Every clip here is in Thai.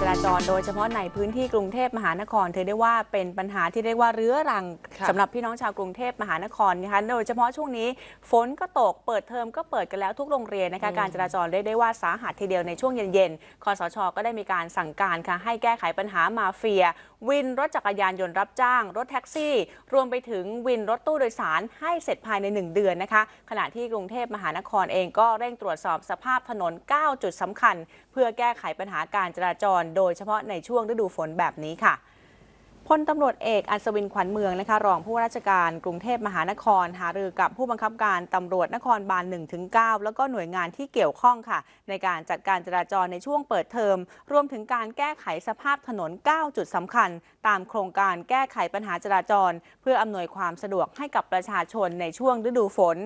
จราจรโดยเฉพาะในพื้นที่กรุงเทพมหานครถือได้ว่าเป็นปัญหาที่เรียกว่าเรื้อรังค่ะสำหรับพี่น้องชาวกรุงเทพมหานครนะคะโดยเฉพาะช่วงนี้ฝนก็ตกเปิดเทอมก็เปิดกันแล้วทุกโรงเรียนนะคะการจราจรเรียกได้ว่าสาหัสทีเดียวในช่วงเย็นๆคอสชก็ได้มีการสั่งการค่ะให้แก้ไขปัญหามาเฟีย วินรถจักรยานยนต์รับจ้าง รถแท็กซี่ รวมไปถึงวินรถตู้โดยสารให้เสร็จภายใน 1 เดือนนะคะขณะที่กรุงเทพมหานครเองก็เร่งตรวจสอบสภาพถนน 9 จุดสำคัญ เพื่อแก้ไขปัญหาการจราจรโดยเฉพาะในช่วงฤดูฝนแบบนี้ค่ะพลตำรวจเอกอัศวินขวัญเมืองนะคะรองผู้ว่าราชการกรุงเทพมหานคร หารือกับผู้บังคับการตำรวจนครบาล1-9แล้วก็หน่วยงานที่เกี่ยวข้องค่ะ ในการจัดการจราจรในช่วงเปิดเทอม รวมถึงการแก้ไขสภาพถนน 9 จุดสำคัญ ตามโครงการแก้ไขปัญหาจราจร เพื่ออำนวยความสะดวกให้กับประชาชนในช่วงฤดูฝน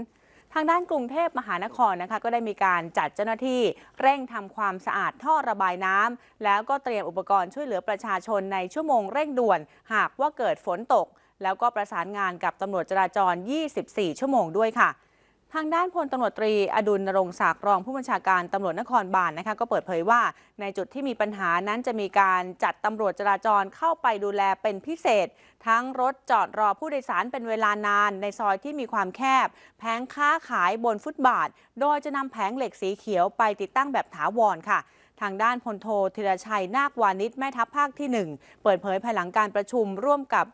ทางด้านกรุงเทพมหานครนะคะก็ได้มีการจัดเจ้าหน้าที่เร่งทำความสะอาดท่อระบายน้ำแล้วก็เตรียมอุปกรณ์ช่วยเหลือประชาชนในชั่วโมงเร่งด่วน หากว่าเกิดฝนตก แล้วก็ประสานงานกับตำรวจจราจร 24 ชั่วโมงด้วยค่ะ ทางด้านพลตำรวจตรีอดุลนรงศักดิ์รองผู้บัญชาการตำรวจนครบาลนะคะก็เปิดเผยว่าในจุดที่มีปัญหานั้นจะมีการจัดตำรวจจราจรเข้าไปดูแลเป็นพิเศษ ทั้งรถจอดรอผู้โดยสารเป็นเวลานาน ในซอยที่มีความแคบ แผงค้าขายบนฟุตบาท โดยจะนำแผงเหล็กสีเขียวไปติดตั้งแบบถาวรค่ะทางด้านพลโทธีรชัยนาควานิชแม่ทัพภาคที่ 1 เปิดเผยภายหลังการประชุมร่วมกับ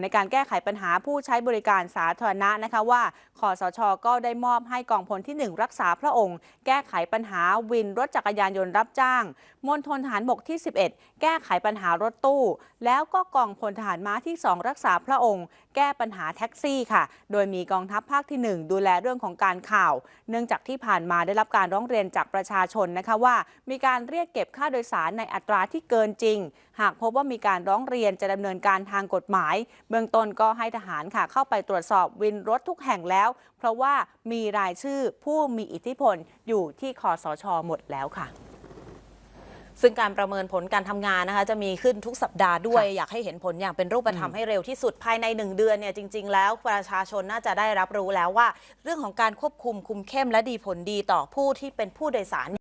ในการแก้ไขปัญหาผู้ใช้บริการสาธารณะนะคะว่าคอสชก็ได้มอบให้กองพลที่ 1 รักษาพระองค์ แก้ไขปัญหาวินรถจักรยานยนต์รับจ้างมณฑลทหารบกที่ 11 แก้ไขปัญหารถตู้ แล้วก็กองพลทหารม้าที่ 2 รักษาพระองค์ แก้ปัญหาแท็กซี่ค่ะ โดยมีกองทัพภาคที่ 1 ดูแลเรื่องของการข่าว เนื่องจากที่ผ่านมาได้รับการร้องเรียนจากประชาชนนะคะว่า มีการเรียกเก็บค่าโดยสารในอัตราที่เกินจริง หากพบว่ามีการร้องเรียนจะดำเนินการทางกฎหมายเบื้องต้นก็ให้ทหารค่ะเข้าไปตรวจสอบวินรถทุกแห่งแล้ว เพราะว่ามีรายชื่อผู้มีอิทธิพลอยู่ที่คอสชหมดแล้วค่ะซึ่งการประเมินผลการทำงานนะคะ จะมีขึ้นทุกสัปดาห์ด้วยค่ะอยากให้เห็นผลอย่างเป็นรูปธรรมให้เร็วที่สุดภายในหนึ่งเดือนเนี่ยจริง ๆ แล้วประชาชนน่าจะได้รับรู้แล้วว่า เรื่องของการควบคุมคุมเข้มและดีผลดีต่อผู้ที่เป็นผู้โดยสาร